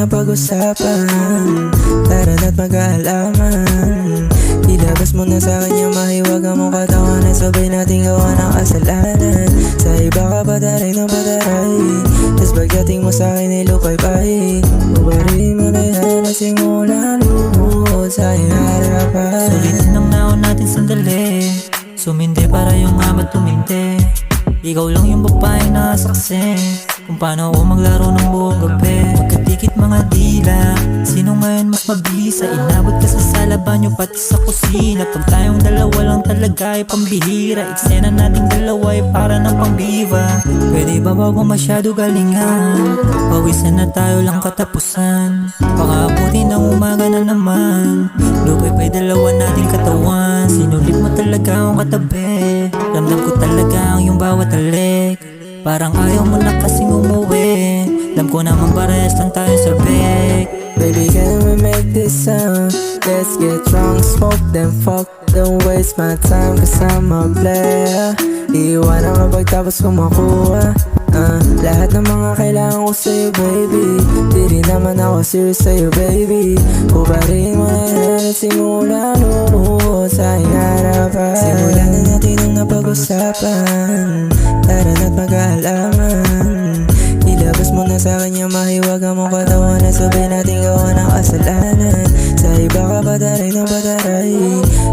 napag-usapan. Tara na't mag-aalaman. Ilabas mo na sa kanya mahiwaga mong katawan At sabay nating gawa ng kasalanan. Sa iba ka padaray ng padaray Tas pagdating mo sa akin ay lupay-pay. Ubarin mo na yan at simula lumuhod sa aking harapan Sulitin ang naon natin sandali. Sumindi para yung amat tumindi? Ikaw lang yung babae na saksi Kung paano ako maglaro ng buong mabisa Inabot ka sa sala banyo pati sa kusina. Pag tayong dalawa lang talaga ay pambihira. Eksena nating dalawa ay para ng pangbiva Pwede ba bago masyado galingan? Pawisan na tayo lang katapusan. Baka abutin ng umaga na naman. Lupay pa'y dalawa nating katawan. Sinulit mo talaga akong katabi. Ramdam ko talaga ang iyong bawat alik. Parang ayaw mo na kasing umuwi. Alam ko naman parehas lang tayo sa beg this sound? Let's get drunk, smoke, then fuck. Don't waste my time cause I'm a player. Iiwanan ka pagtapos ko makuha uh, Lahat ng mga kailangan ko sa'yo baby. Di rin naman ako serious sa'yo baby. Ubarin mo na yan at simula lumuhod sa aking harapan Simulan na natin ang napag-usapan mo na sa kanya mahiwaga mong katawan. At sabay nating gawa ng kasalanan. Sa iba ka padaray ng padaray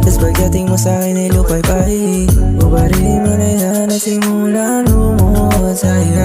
Tas pagdating mo sa akin ay lupay-pay. Ubarin mo na yan at simula lumuhod sa aking